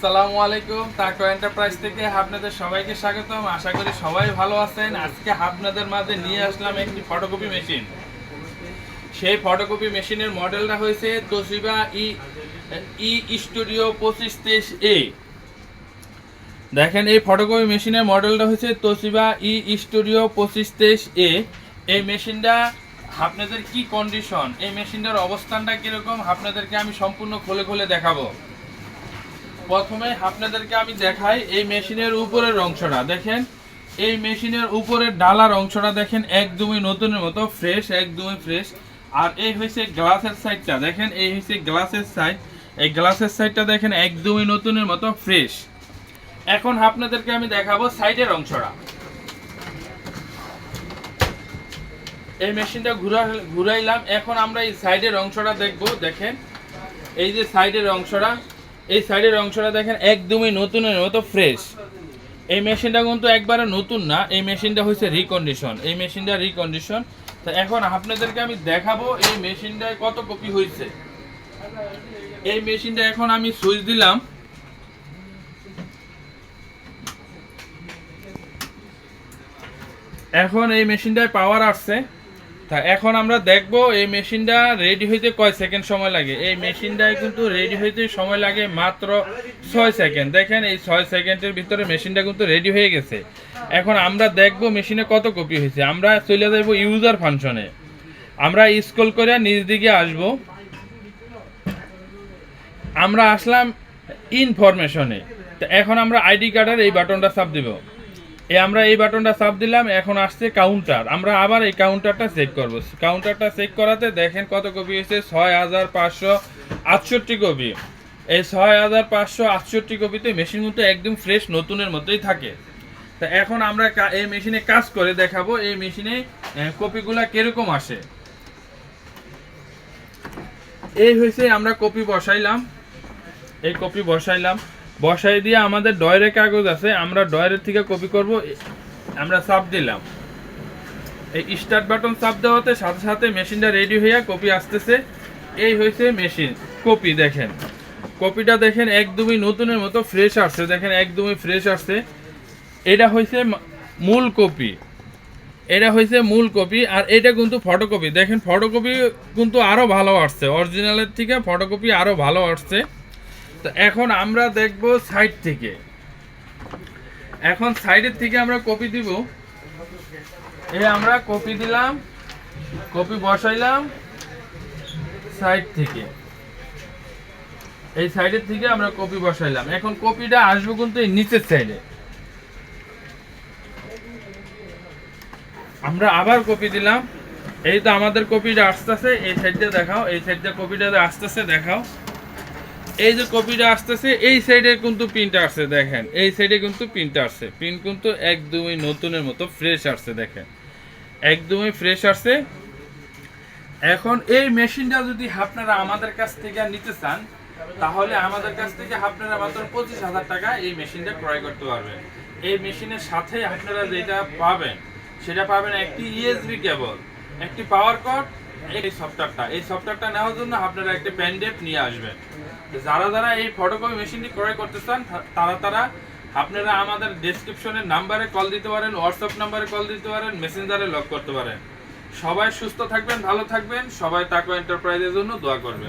আসসালামু আলাইকুম, তাকো এন্টারপ্রাইজ থেকে আপনাদের সবাইকে স্বাগতম। আশা করি সবাই ভালো আছেন। আজকে আপনাদের মাঝে নিয়ে আসলাম একটি ফটোকপি মেশিন সেই ফটোকপি মেশিনের মডেলটা হয়েছে তোশিবা ই ই স্টুডিও পঁচিশ তেইশ এ। দেখেন, এই ফটোকপি মেশিনের মডেলটা হয়েছে তোশিবা ই স্টুডিও পঁচিশ তেইশ এ। এই মেশিনটা আপনাদের কি কন্ডিশন এই মেশিনটার অবস্থানটা কীরকম? আপনাদেরকে আমি সম্পূর্ণ খুলে খুলে দেখাবো। প্রথমে আপনাদেরকে আমি দেখাই এই মেশিনের উপরের অংশটা। দেখেন, এই মেশিনের উপরের ডালার অংশটা দেখেন একদমই নতুনের মতো ফ্রেশ একদমই ফ্রেশ আর এই হয়েছে গ্লাসের সাইডটা দেখেন, এই হয়েছে গ্লাসের সাইড এই গ্লাসের সাইডটা দেখেন একদমই নতুনের মতো ফ্রেশ এখন আপনাদেরকে আমি দেখাবো সাইডের অংশটা। এই মেশিনটা ঘুরা ঘুরাইলাম। এখন আমরা এই সাইডের অংশটা দেখব। দেখেন, এই যে সাইডের অংশটা এই সাইডের অংশটা দেখেন একদমই নতুনের মতো ফ্রেশ এই মেশিনটা কিন্তু একবারে নতুন না, এই মেশিনটা হচ্ছে রিকন্ডিশন এই মেশিনটা রিকন্ডিশন তো এখন আপনাদেরকে আমি দেখাবো এই মেশিনটায় কত কপি হয়েছে এই মেশিনটা এখন আমি সুইচ দিলাম। এখন এই মেশিনটায় পাওয়ার আসছে। এখন আমরা দেখব এই মেশিনটা রেডি হইতে কয় সেকেন্ড সময় লাগে। এই মেশিনটায় কিন্তু রেডি হইতে সময় লাগে মাত্র ছয় সেকেন্ড দেখেন এই ছয় সেকেন্ডের ভিতরে মেশিনটা কিন্তু রেডি হয়ে গেছে। এখন আমরা দেখব মেশিনে কত কপি হয়েছে। আমরা চলে যাব ইউজার ফাংশনে আমরা স্ক্রল করে নিজ দিকে আসব। আমরা আসলাম ইনফরমেশনে তো এখন আমরা আইডি কার্ডের এই বাটনটা চাপ দিব। এ আমরা এই বাটনটা চাপ দিলাম, এখন আসছে কাউন্টার আমরা আবার এই কাউন্টারটা চেক করব। কাউন্টারটা চেক করাতে দেখেন কত কপি হয়েছে? ছয় হাজার পাঁচশো আটষট্টি কপি। এই ছয় হাজার পাঁচশো আটষট্টি কপিতে মেশিন কিন্তু একদম ফ্রেশ নতুনের মতোই থাকে। তা এখন আমরা এই মেশিনে কাজ করে দেখাবো, এই মেশিনে কপিগুলা কীরকম আসে। এই হয়েছে, আমরা কপি বসাইলাম। এই কপি বসাইলাম। বসাই দিয়ে আমাদের ডয়ের কাগজ আছে, আমরা ডয়ের থেকে কপি করব আমরা চাপ দিলাম। এই স্টার্ট বাটন চাপ দেওয়াতে সাথে সাথে মেশিনটা রেডি হইয়া কপি আসতেছে। এই হয়েছে মেশিন কপি দেখেন। কপিটা দেখেন একদমই নতুনের মতো ফ্রেশ আসছে, দেখেন একদমই ফ্রেশ আসছে। এটা হয়েছে মূল কপি এটা হয়েছে মূল কপি আর এটা কিন্তু ফটোকপি দেখেন ফটোকপি কিন্তু আরও ভালো আসছে। অরিজিনালের থেকে ফটোকপি আরও ভালো আসছে। তো এখন আমরা দেখব সাইড থেকে। এখন সাইডের থেকে আমরা কপি দিব। এই আমরা কপি দিলাম কপি বসাইলাম সাইড থেকে। এই সাইডের থেকে আমরা কপি বসাইলাম। এখন কপিটা আসবে কিন্তু এই নিচের সাইডে আমরা আবার কপি দিলাম। এই তো আমাদের কপিটা আসতেছে, এই সাইডটা দেখাও, এই সাইডটা কপিটা আসতেছে, দেখাও। এই যে কপিটা আসতেছে, এই সাইডে কিন্তু পিনটা আসছে, দেখেন। এই সাইডে কিন্তু পিনটা আসছে। পিন কিন্তু একদমই নতুনের মতো ফ্রেশ আসছে, দেখেন। একদমই ফ্রেশ আসছে। এখন এই মেশিনটা যদি আপনারা আমাদের কাছ থেকে নিতে চান, তাহলে আমাদের কাছ থেকে আপনারা মাত্র পঁচিশ হাজার টাকা এই মেশিনটা ক্রয় করতে পারবেন। এই মেশিনের সাথে আপনারা যেটা পাবেন, সেটা পাবেন একটি ইএসবি কেবল একটি পাওয়ার কট এই সফটওয়্যারটা এই সফটওয়্যারটা নেওয়ার জন্য আপনারা একটা প্যান্ডেপ নিয়ে আসবেন। যারা যারা এই ফটোকপি মেশিনটি ক্রয় করতে চান তারা তারা আপনারা আমাদের ডেসক্রিপশনের নাম্বারে কল দিতে পারেন হোয়াটসঅ্যাপ নাম্বারে কল দিতে পারেন মেসেঞ্জারে লক করতে পারেন। সবাই সুস্থ থাকবেন, ভালো থাকবেন, সবাই তাকো এন্টারপ্রাইজের জন্য দোয়া করবেন।